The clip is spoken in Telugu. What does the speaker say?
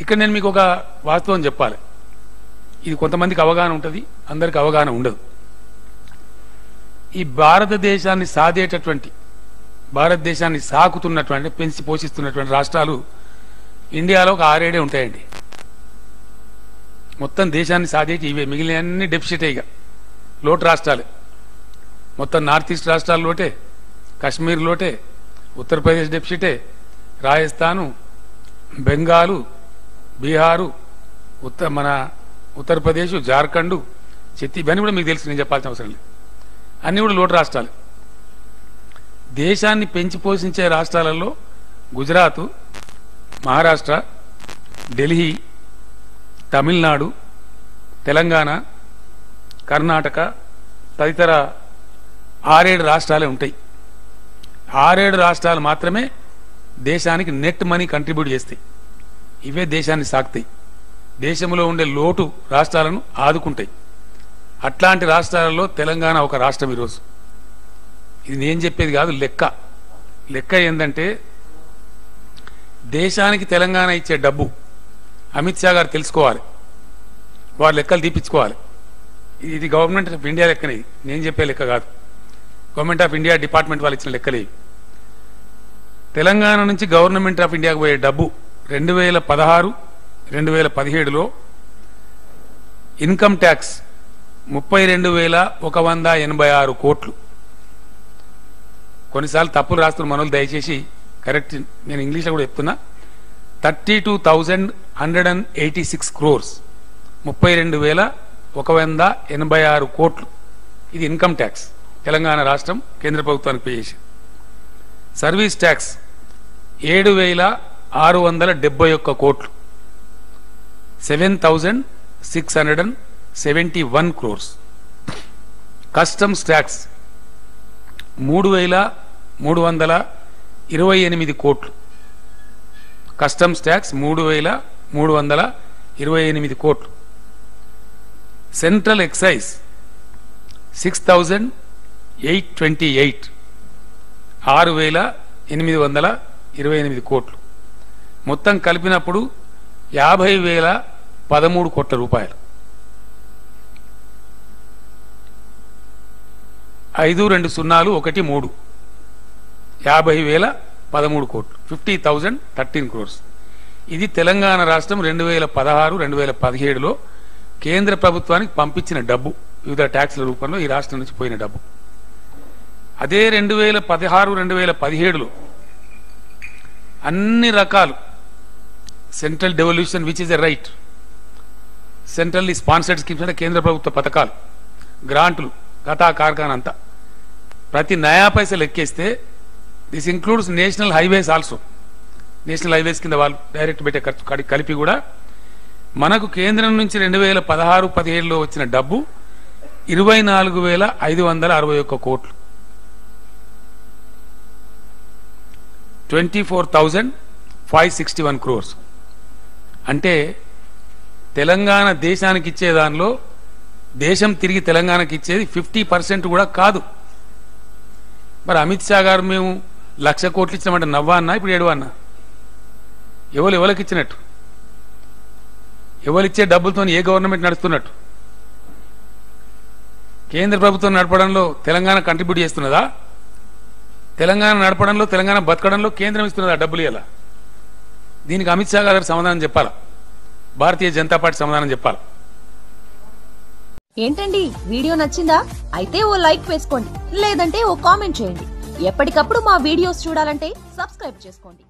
ఇక్కడ నేను మీకు ఒక వాస్తవం చెప్పాలి. ఇది కొంతమందికి అవగాహన ఉంటుంది అందరికి అవగాహన ఉండదు. ఈ భారతదేశాన్ని సాధేటటువంటి భారతదేశాన్ని సాకుతున్నటువంటి పెంచి పోషిస్తున్నటువంటి రాష్ట్రాలు ఇండియాలో ఒక ఆరేడే ఉంటాయండి. మొత్తం దేశాన్ని సాధేటి ఇవే మిగిలిన అన్ని డెఫిసిటే ఇక. లోటు రాష్ట్రాలే. మొత్తం నార్త్ ఈస్ట్ రాష్ట్రాల్లోటే లోటే కాశ్మీర్ లోటే ఉత్తరప్రదేశ్ డెఫిసిటే రాజస్థాను బెంగాలు బీహారు ఉత్తర మన ఉత్తరప్రదేశ్ జార్ఖండ్ చెత్తి ఇవన్నీ కూడా మీకు తెలుసు నేను చెప్పాల్సిన అవసరం లేదు. అన్నీ కూడా లోటు రాష్ట్రాలు. దేశాన్ని పెంచి పోషించే రాష్ట్రాలలో గుజరాత్ మహారాష్ట్ర ఢిల్లీ తమిళనాడు తెలంగాణ కర్ణాటక తదితర ఆరేడు రాష్ట్రాలే ఉంటాయి. ఆరేడు రాష్ట్రాలు మాత్రమే దేశానికి నెట్ మనీ కంట్రిబ్యూట్ చేస్తాయి. ఇవే దేశాన్ని సాగుతాయి దేశంలో ఉండే లోటు రాష్ట్రాలను ఆదుకుంటాయి. అట్లాంటి రాష్ట్రాలలో తెలంగాణ ఒక రాష్ట్రం ఈరోజు. ఇది నేను చెప్పేది కాదు లెక్క. లెక్క ఏంటంటే దేశానికి తెలంగాణ ఇచ్చే డబ్బు అమిత్ షా గారు తెలుసుకోవాలి. వారు లెక్కలు తీపించుకోవాలి ఇది- ఇది గవర్నమెంట్ ఆఫ్ ఇండియా లెక్కనే. నేను చెప్పే లెక్క కాదు. గవర్నమెంట్ ఆఫ్ ఇండియా డిపార్ట్మెంట్ వాళ్ళు ఇచ్చిన లెక్కలే. తెలంగాణ నుంచి గవర్నమెంట్ ఆఫ్ ఇండియాకు పోయే డబ్బు రెండు వేల పదహారు రెండు వేల పదిహేడులో ఇన్కమ్ ట్యాక్స్ ముప్పై రెండు వేల ఒక వంద ఎనభై ఆరు కోట్లు. కొన్నిసార్లు తప్పులు రాస్తున్న మనోళ్ళు దయచేసి కరెక్ట్ నేను ఇంగ్లీష్లో కూడా చెప్తున్నా. Thirty two thousand hundred and eighty six crores ముప్పై రెండు వేల ఒక వంద ఎనభై ఆరు కోట్లు. ఇది ఇన్కమ్ ట్యాక్స్. తెలంగాణ రాష్ట్రం కేంద్ర ప్రభుత్వానికి పే చేసింది సర్వీస్ ట్యాక్స్ ఏడు వేల ఆరు వందల డెబ్బై ఒక్క కోట్లు. Seven thousand six hundred and seventy one crores. Customs tax మూడు వేల మూడు వందల ఇరవై ఎనిమిది కోట్లు. కస్టమ్స్ ట్యాక్స్ మూడు వేల మూడు వందల ఇరవై ఎనిమిది కోట్లు. Central excise six thousand eight twenty eight. ఆరు వేల ఎనిమిది వందల ఇరవై ఎనిమిది కోట్లు. మొత్తం కలిపినప్పుడు యాభై వేల పదమూడు కోట్ల రూపాయలు. ఐదు రెండు సున్నాలు ఒకటి మూడు. యాభై వేల పదమూడు కోట్లు. Fifty thousand thirteen crores. ఇది తెలంగాణ రాష్ట్రం రెండు వేల పదహారు రెండు వేల పదిహేడులో కేంద్ర ప్రభుత్వానికి పంపించిన డబ్బు. వివిధ ట్యాక్స్ల రూపంలో ఈ రాష్ట్రం నుంచి పోయిన డబ్బు. అదే రెండు వేల పదహారు రెండు వేల పదిహేడులో అన్ని రకాలు. Central devolution which is a right centrally sponsored schemes అంటే కేంద్ర ప్రభుత్వ పథకాలు గ్రాంట్లు గతా కార్ఖానంతా ప్రతి నయా పైసలు ఎక్కేస్తే this includes national highways also national highways కింద వాళ్ళు డైరెక్ట్ పెట్టే ఖర్చు కలిపి కూడా మనకు కేంద్రం నుంచి రెండు వేల పదహారు పదిహేడులో వచ్చిన డబ్బు ఇరవై నాలుగు వేల ఐదు వందల అరవై ఒక్క కోట్లు. Twenty four thousand five sixty one crores అంటే తెలంగాణ దేశానికి ఇచ్చే దానిలో దేశం తిరిగి తెలంగాణకి ఇచ్చేది ఫిఫ్టీ పర్సెంట్ కూడా కాదు. మరి అమిత్ షా గారు మేము లక్ష కోట్లు ఇచ్చినామంటే నవ్వా అన్నా? ఇప్పుడు ఏడువా అన్నా? ఎవరు ఎవరికి ఇచ్చినట్టు? ఎవరిచ్చే డబ్బులతో ఏ గవర్నమెంట్ నడుస్తున్నట్టు? కేంద్ర ప్రభుత్వం నడపడంలో తెలంగాణ కంట్రిబ్యూట్ చేస్తున్నదా? తెలంగాణ నడపడంలో తెలంగాణ బతకడంలో కేంద్రం ఇస్తున్నదా డబ్బులు ఎలా దీనికి అమిత్ షా గారు సమాధానం చెప్పాలా? భారతీయ జనతా పార్టీ సమాధానం చెప్పాలా? ఏంటండి? వీడియో నచ్చిందా? అయితే ఓ లైక్ వేసుకోండి లేదంటే ఓ కామెంట్ చేయండి. ఎప్పటికప్పుడు మా వీడియోస్ చూడాలంటే సబ్స్క్రైబ్ చేసుకోండి.